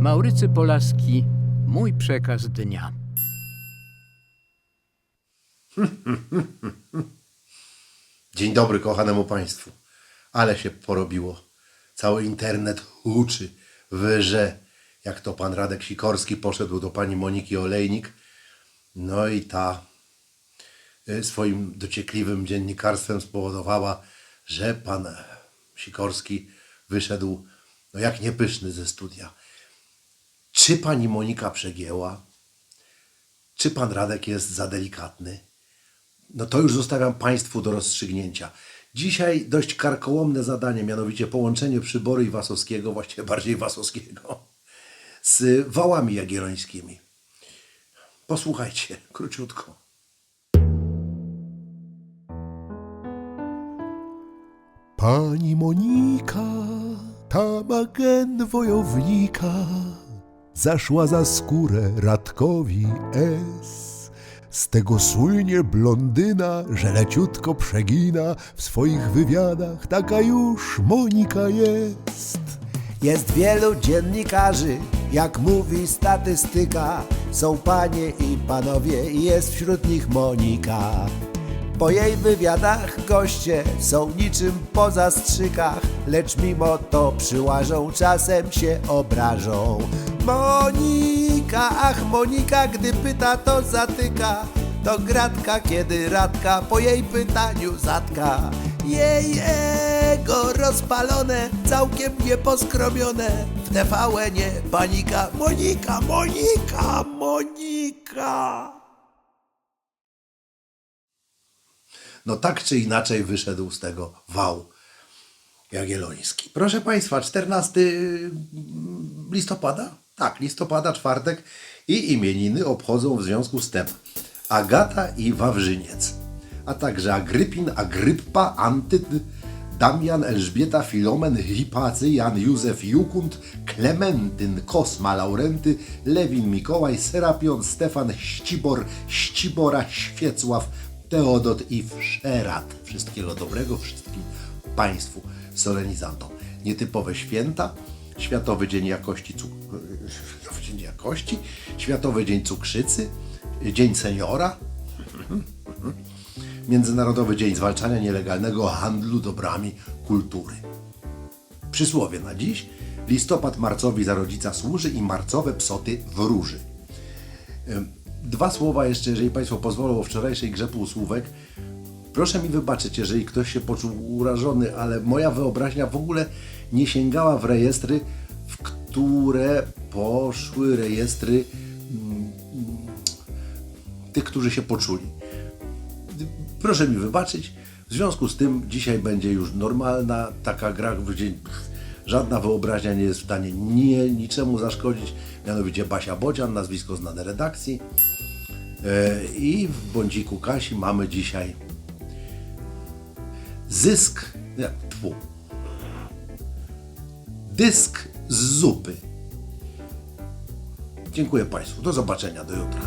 Maurycy Polaski, mój przekaz dnia. Dzień dobry kochanemu Państwu. Ale się porobiło. Cały internet huczy, wyże, jak to pan Radek Sikorski poszedł do pani Moniki Olejnik. No i ta y, swoim dociekliwym dziennikarstwem spowodowała, że pan Sikorski wyszedł no jak niepyszny ze studia. Czy pani Monika przegięła? Czy pan Radek jest za delikatny? No to już zostawiam Państwu do rozstrzygnięcia. Dzisiaj dość karkołomne zadanie, mianowicie połączenie przybory i Wasowskiego, właściwie bardziej Wasowskiego, z wałami jagiellońskimi. Posłuchajcie, króciutko. Pani Monika, ta ma gen wojownika, zaszła za skórę Radkowi S. Z tego słynie blondyna, że leciutko przegina, w swoich wywiadach taka już Monika jest. Jest wielu dziennikarzy, jak mówi statystyka. Są panie i panowie, i jest wśród nich Monika. Po jej wywiadach goście są niczym po zastrzykach, lecz mimo to przyłażą, czasem się obrażą. Monika, ach Monika, gdy pyta to zatyka, to gratka, kiedy radka po jej pytaniu zatka. Jej ego rozpalone, całkiem nieposkromione, w TVN-ie panika, Monika, Monika, Monika. No tak czy inaczej wyszedł z tego wał jagielloński. Proszę Państwa, 14 listopada? Tak, listopada, czwartek i imieniny obchodzą w związku z tym Agata i Wawrzyniec, a także Agrypin, Agryppa, Antyt, Damian, Elżbieta, Filomen, Hipacy, Jan, Józef, Jukund, Klementyn, Kosma, Laurenty, Lewin, Mikołaj, Serapion, Stefan, Ścibor, Ścibora, Świecław, Teodot i Wszerat. Wszystkiego dobrego wszystkim Państwu solenizantom. Nietypowe święta, Światowy Dzień Jakości, cuk- Światowy Dzień Jakości, Światowy Dzień Cukrzycy, Dzień Seniora, Międzynarodowy Dzień Zwalczania Nielegalnego Handlu Dobrami Kultury. Przysłowie na dziś. Listopad marcowi za rodzica służy i marcowe psoty wróży. Dwa słowa jeszcze, jeżeli Państwo pozwolą, o wczorajszej grze półsłówek. Proszę mi wybaczyć, jeżeli ktoś się poczuł urażony, ale moja wyobraźnia w ogóle nie sięgała w rejestry, w które poszły rejestry mm, tych, którzy się poczuli. Proszę mi wybaczyć. W związku z tym dzisiaj będzie już normalna taka gra, gdzie żadna wyobraźnia nie jest w stanie nie, niczemu zaszkodzić. Mianowicie Basia Bodzian, nazwisko znane redakcji. E, I w bądziku Kasi mamy dzisiaj zysk, nie, tfu, dysk z zupy. Dziękuję Państwu. Do zobaczenia. Do jutra.